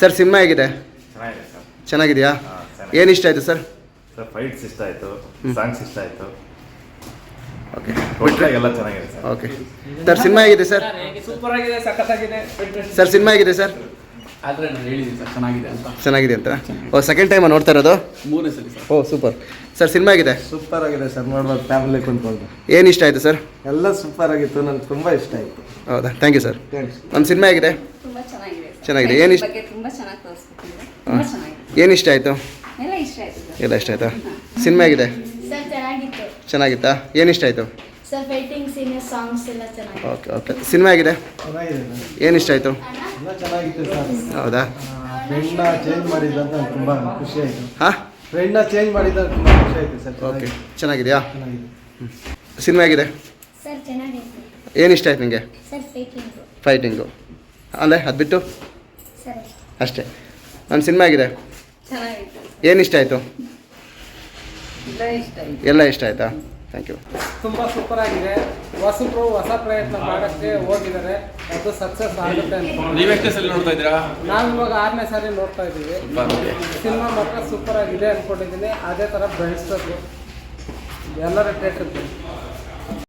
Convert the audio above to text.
Sir cinema ಹೇಗಿದೆ? ಚೆನ್ನಾಗಿದೆ sir. ಚೆನ್ನಾಗಿದೆಯಾ? ಹಾಂ ಚೆನ್ನಾಗಿದೆ. ಏನು ಇಷ್ಟ ಆಯಿತು ಸರ್? ಸರ್ ಫೈಟ್ಸ್ ಇಷ್ಟ ಆಯಿತು ಸಾಂಗ್ಸ್ ಇಷ್ಟ ಆಯಿತು. ಓಕೆ. ಒಟ್ಟಾಗಿ ಎಲ್ಲ ಚೆನ್ನಾಗಿದೆ ಸರ್. ಓಕೆ. ಸರ್ ಸಿನಿಮಾ ಹೇಗಿದೆ ಸರ್? ಸೂಪರ್ ಆಗಿದೆ ಸಖತ್ತಾಗಿದೆ. ಸರ್ ಸಿನಿಮಾ ಹೇಗಿದೆ ಸರ್? ಆದ್ರೆ ನಾನು ಹೇಳಿದ್ದೀನಿ ಸರ್ ಚೆನ್ನಾಗಿದೆ ಅಂತ. ಚೆನ್ನಾಗಿದೆ ಅಂತ? ಓ ಸೆಕೆಂಡ್ ಟೈಮ್ ನೋಡ್ತಾ ಇರೋದು? ಮೂರನೇ ಸಲ ಸರ್. ಓ ಸೂಪರ್. ಸರ್ ಸಿನಿಮಾ ಆಗಿದೆ ಸೂಪರ್ ಆಗಿದೆ ಸರ್ ನೋಡ್ಬೋದು ಫ್ಯಾಮಿಲಿ ಕುಂತ್ಕೊಂಡು. ಏನು ಇಷ್ಟ ಆಯಿತು ಸರ್? ಎಲ್ಲ ಸೂಪರ್ ಆಗಿತ್ತು ನನಗೆ ತುಂಬ ಇಷ್ಟ ಆಯಿತು. ಹೌದಾ? Thank you sir. ಥ್ಯಾಂಕ್ಸ್. ನಮ್ಮ ಸಿನಿಮಾ ತುಂಬಾ ಚೆನ್ನಾಗಿದೆ. ಏನು ಇಷ್ಟ- ಬಗ್ಗೆ ತುಂಬಾ ಚೆನ್ನಾಗಿ ತೋರಿಸ್ಕೊಟ್ಟಿದ್ದಾರೆ? ತುಂಬಾ ಚೆನ್ನಾಗಿದೆ. ಏನು ಇಷ್ಟ ಆಯಿತು? ಎಲ್ಲ ಇಷ್ಟ ಆಯ್ತು ಸರ್. ಎಲ್ಲ ಇಷ್ಟ ಆಯಿತಾ? ಸಿನಿಮಾ ಆಗಿದೆ ಸರ್ ಚೆನ್ನಾಗಿತ್ತು. ಚೆನ್ನಾಗಿತ್ತಾ? ಏನು ಇಷ್ಟ ಆಯಿತು? ಸರ್ ಫೈಟಿಂಗ್ ಸೀನ್ ಸಾಂಗ್ಸ್ ಎಲ್ಲ ಚೆನ್ನಾಗಿತ್ತು. Okay okay. ಸಿನಿಮಾ ಆಗಿದೆ ಏನು ಇಷ್ಟ ಆಯಿತು? ಎಲ್ಲ ಚೆನ್ನಾಗಿತ್ತು ಸರ್. ಹೌದಾ? ಫ್ರೆಂಡ್ನ ಚೇಂಜ್ ಮಾಡಿದ್ದಂತ ನಂಗೆ ತುಂಬ ಖುಷಿ ಆಯಿತು. ಹಾಂ? ಫ್ರೆಂಡ್ನ ಚೇಂಜ್ ಮಾಡಿದ್ದಂತ ತುಂಬ ಖುಷಿ ಆಯಿತು ಸರ್. ಓಕೆ. ಚೆನ್ನಾಗಿದೆಯಾ? ಚೆನ್ನಾಗಿದೆ. ಸಿನಿಮಾ ಆಗಿದೆ ಸರ್ ಚೆನ್ನಾಗಿತ್ತು. ಏನು ಇಷ್ಟ ಆಯ್ತು ನಿಮಗೆ ಸರ್ ಫೈಟಿಂಗು ಫೈಟಿಂಗು ಅಲ್ಲೇ ಅದು ಬಿಟ್ಟು ಅಷ್ಟೇ. ನನ್ನ ಸಿನಿಮಾ ಆಗಿದೆ ಏನು ಇಷ್ಟ ಆಯಿತು? ಎಲ್ಲ ಇಷ್ಟ ಆಯ್ತು. ಥ್ಯಾಂಕ್ ಯು ತುಂಬ ಸೂಪರ್ ಆಗಿದೆ. ಹೊಸಬ್ರು ಹೊಸ ಪ್ರಯತ್ನ ಮಾಡೋಕ್ಕೆ ಹೋಗಿದ್ದಾರೆ. ಅದು ಸಕ್ಸಸ್ ಆಗುತ್ತೆ ಅಂತ. ನೀವೆಷ್ಟೇ ಸಲ ನೋಡ್ತಾ ಇದ್ದೀರಾ? ನಾವು ಇವಾಗ ಆರನೇ ಸಾರಿ ನೋಡ್ತಾ ಇದ್ದೀವಿ. ಸಿನಿಮಾ ಮಾತ್ರ ಸೂಪರ್ ಆಗಿದೆ ಅಂದ್ಕೊಂಡಿದ್ದೀನಿ ಅದೇ ಥರ ಬೆಳೆಸ್ಬೇಕು ಎಲ್ಲರ ಥಿಯೇಟ್ರಿಗೆ